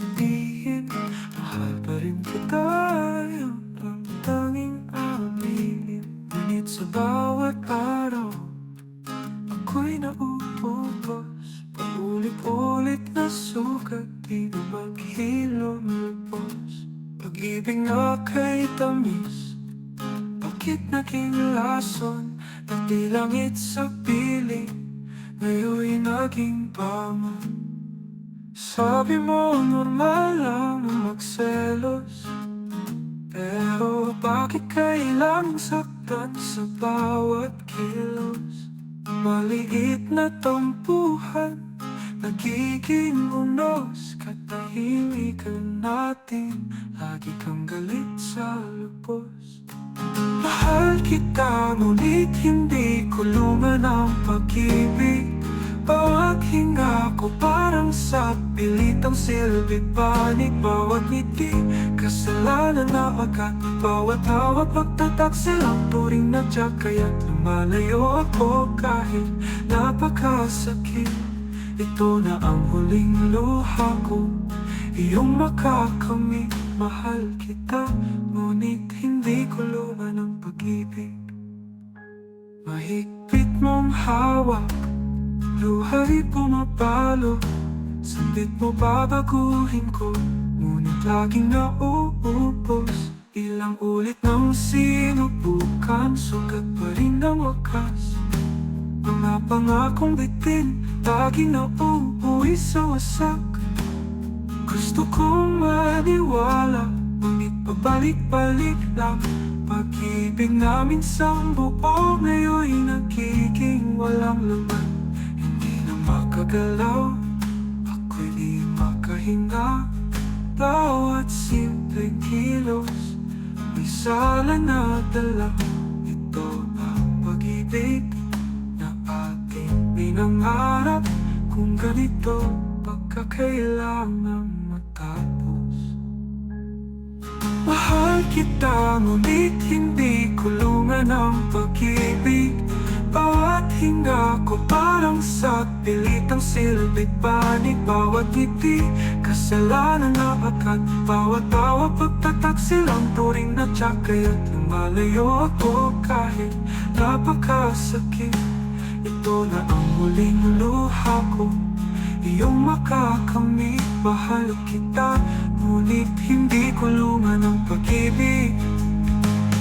sabihin Mahal pa rin kita Yung ang tanging aminin. Ngunit sa bawat araw Ako'y nauubos. Paulit-ulit na sugat Di na maghilom lubos Pag-ibig na kay tamis Bakit naging lason Dati langit sa piling? Ngayon'y naging pamon Sabi mo normal lang magselos. Pero bakit kailang saktan sa bawat kilos? Maliit na tampuhan Nagiging unos. Katahimikan natin Lagi kang galit sa lubos. Mahal kita ngunit hindi kulungan ang pag-ibig ko parang sa pilitang silbi Panig bawat ngiti Kasalanan na agad Bawat tawa pagtatak silang turing na tiyak Kaya lumalayo ako kahit napakasakit. Ito na ang huling luha ko Iyong makakamit Mahal kita Ngunit hindi kulungan ang pag-ibig. Mahigpit mong hawak Luha'y pumapalo Sandit mo babaguhin ko? Ngunit laging nauubos. Ilang ulit nang sinubukan. Sugat pa rin ang wakas. Mga pangakong bitin. Laging nauuwi sa wasak. Gusto kong maniwala. Ngunit pabalik-balik lang. Pag-ibig namin sa buo Ngayon'y nagiging walang laman makagalaw Ako'y di makahinga. Bawat simpleng kilos May sala na dala. Ito ang pag-ibig Na ating pinangarap. Kung ganito Pagkakailangan matapos. Mahal kita ngunit hindi kulungan ang pag-ibig. Bawat hinga ko parang sa pilitang silbit Panig bawat ngiti. Kasalanan na agad Bawat tawa pagtatak silang turing na tiyak Kaya't lumalayo ako. Kahit napakasakit Ito na ang huling luha ko. Iyong makakamit Mahal kita Ngunit hindi kulungan ang pag-ibig.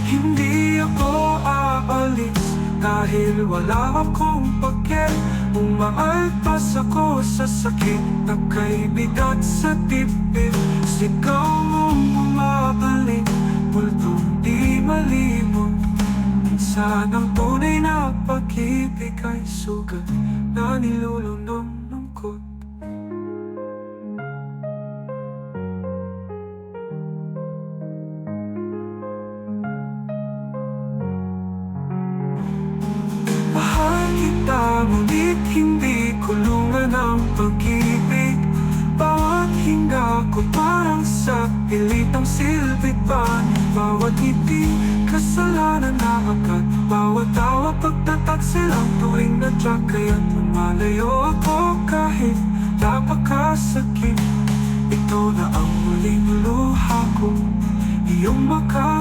Hindi ako aalis Dahil wala akong pake Umaalpas ako sa sakit Na kay bigat sa dibdib Sigaw mong bumabalik Multong di malimon Minsan ang tunay na pag-ibig ay sugat Na nilulunong pilitang silbit Panig bawat ngiti kasalanan na agad. Bawat tawa pagtatak silang tuwing na tiyak Kaya't lumalayo ako kahit napakasakit. Ito na ang huling luha ko Iyong kita